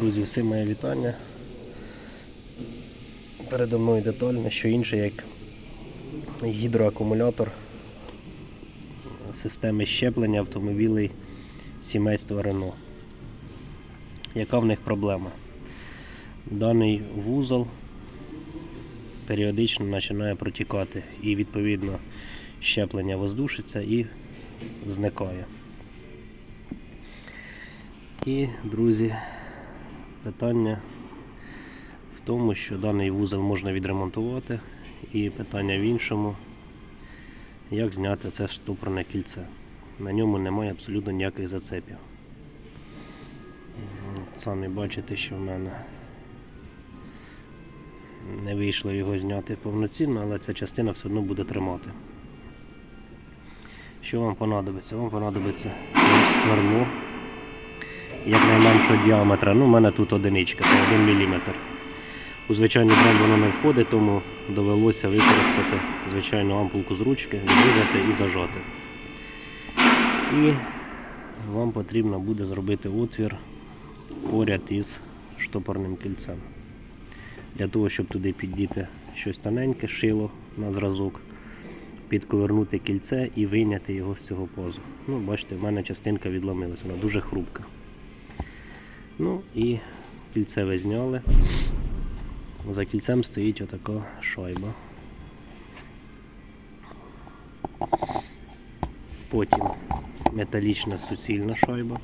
Друзі, всім моє вітання. Передо мною деталь, не що інше, як гідроакумулятор системи щеплення автомобілей сімейства Renault. Яка в них проблема? Даний вузол періодично починає протікати і відповідно щеплення воздушиться і зникає. І, друзі, питання в тому, що даний вузол можна відремонтувати, і питання в іншому, як зняти це штопорне кільце. На ньому немає абсолютно ніяких зацепів. Самі бачите, що в мене не вийшло його зняти повноцінно, але ця частина все одно буде тримати. Що вам понадобиться? Вам понадобиться сверло якнайменшого діаметра. Ну, у мене тут одиничка, це 1 мм. У звичайний бренд воно не входить, тому довелося використати звичайну ампулку з ручки, відрізати і зажати. І вам потрібно буде зробити отвір поряд із штопорним кільцем. Для того, щоб туди піддіти щось тоненьке, шило на зразок, підковернути кільце і вийняти його з цього позу. Ну, бачите, в мене частинка відломилась, вона дуже хрупка. Ну і кільце ви зняли. За кільцем стоїть отака шайба. Потім металічна суцільна шайба.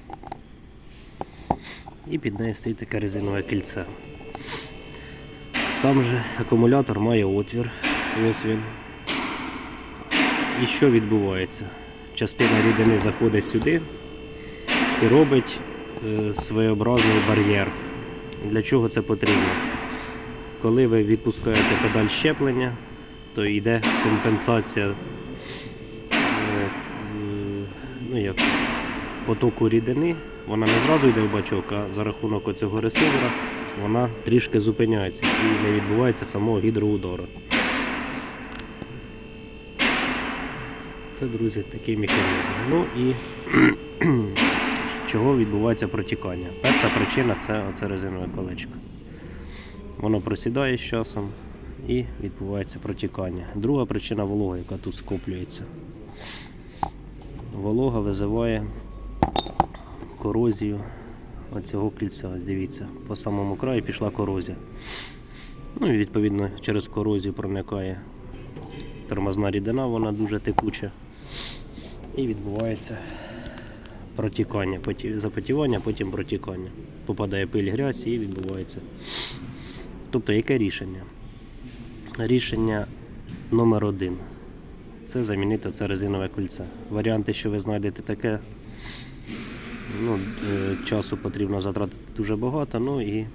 І під нею стоїть таке резинове кільце. Сам же акумулятор має отвір. Ось він. І що відбувається? Частина рідини заходить сюди і робить своєобразний бар'єр. Для чого це потрібно? Коли ви відпускаєте педаль щеплення, то йде компенсація е, е, ну, як, потоку рідини. Вона не зразу йде в бачок, а за рахунок оцього ресивера вона трішки зупиняється і не відбувається самого гідроудару. Це, друзі, такий механізм. Ну і чого відбувається протікання? Перша причина це оце резинове колечко. Воно просідає з часом і відбувається протікання. Друга причина волога, яка тут скоплюється. Волога визиває корозію оцього кільця. Ось дивіться, по самому краю пішла корозія. Ну і відповідно через корозію проникає тормозна рідина, вона дуже текуча. І відбувається протікання, поті- запотівання, потім протікання. Попадає пиль грязь і відбувається. Тобто, яке рішення? Рішення номер один це замінити це резинове кільце. Варіанти, що ви знайдете таке, ну, е, часу потрібно затратити дуже багато, ну і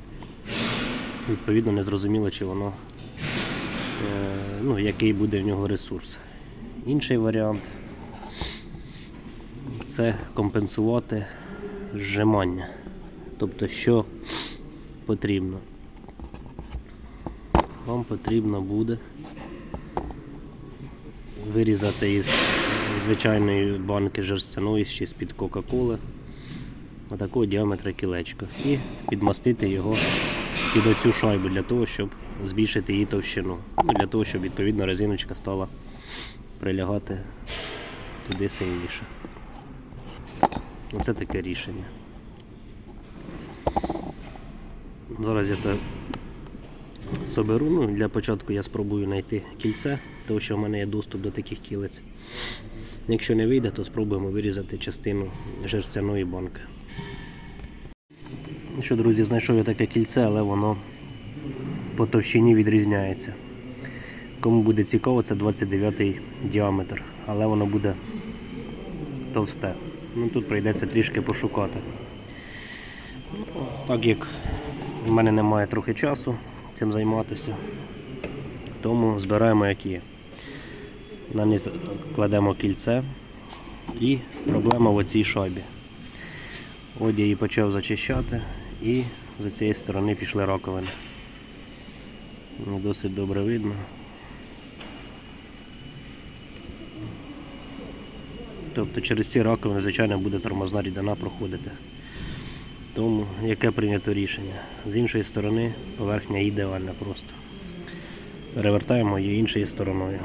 відповідно не зрозуміло, чи воно, е, ну, який буде в нього ресурс. Інший варіант це компенсувати зжимання. Тобто, що потрібно? Вам потрібно буде вирізати із звичайної банки жерстяної чи з-під Кока-Коли отакого діаметра кілечко і підмастити його під оцю шайбу для того, щоб збільшити її товщину. Ну, для того, щоб відповідно резиночка стала прилягати туди сильніше. Оце таке рішення. Зараз я це соберу. Ну, для початку я спробую знайти кільце, тому що в мене є доступ до таких кілець. Якщо не вийде, то спробуємо вирізати частину жерстяної банки. Ну що, друзі, знайшов я таке кільце, але воно по товщині відрізняється. Кому буде цікаво, це 29 діаметр, але воно буде товсте. Ну, Тут прийдеться трішки пошукати. Так як в мене немає трохи часу цим займатися, тому збираємо як є. На низ кладемо кільце і проблема в оцій шайбі. От я її почав зачищати і з цієї сторони пішли раковини. Досить добре видно. Тобто через ці раковини, звичайно, буде тормозна рідина проходити. тому яке прийнято рішення. З іншої сторони поверхня ідеальна просто. Перевертаємо її іншою стороною.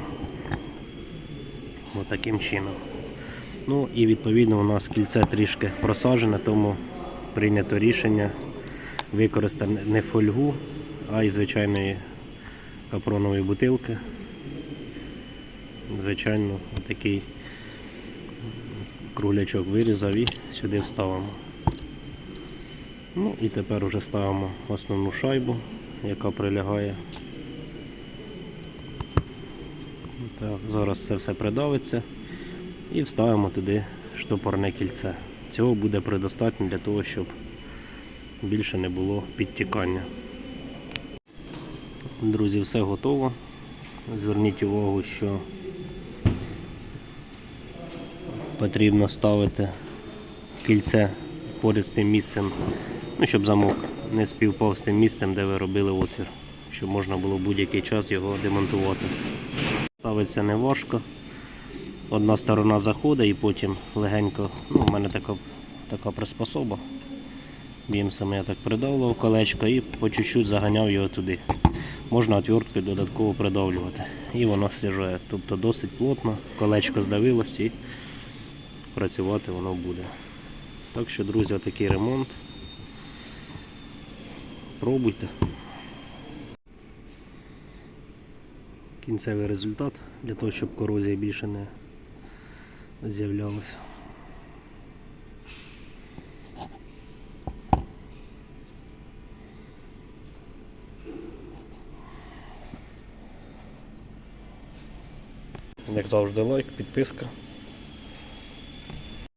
Ось таким чином. Ну і відповідно у нас кільце трішки просаджене, тому прийнято рішення використати не фольгу, а й звичайної капронової бутилки. Звичайно, такий круглячок вирізав і сюди вставимо. Ну і тепер вже ставимо основну шайбу, яка прилягає. Так, зараз це все придавиться і вставимо туди штопорне кільце. Цього буде предостатньо для того, щоб більше не було підтікання. Друзі, все готово. Зверніть увагу, що потрібно ставити кільце поряд з тим місцем, ну, щоб замок не співпав з тим місцем, де ви робили отвір, щоб можна було в будь-який час його демонтувати. Ставиться не важко. Одна сторона заходить і потім легенько, ну, у мене така, така приспособа. Бімсом я так придавлював колечко і по чуть-чуть заганяв його туди. Можна отверткою додатково придавлювати. І воно стяжає. Тобто досить плотно, колечко здавилось і працювати воно буде. Так що, друзі, отакий ремонт. Пробуйте. Кінцевий результат для того, щоб корозія більше не з'являлася. Як завжди лайк, підписка.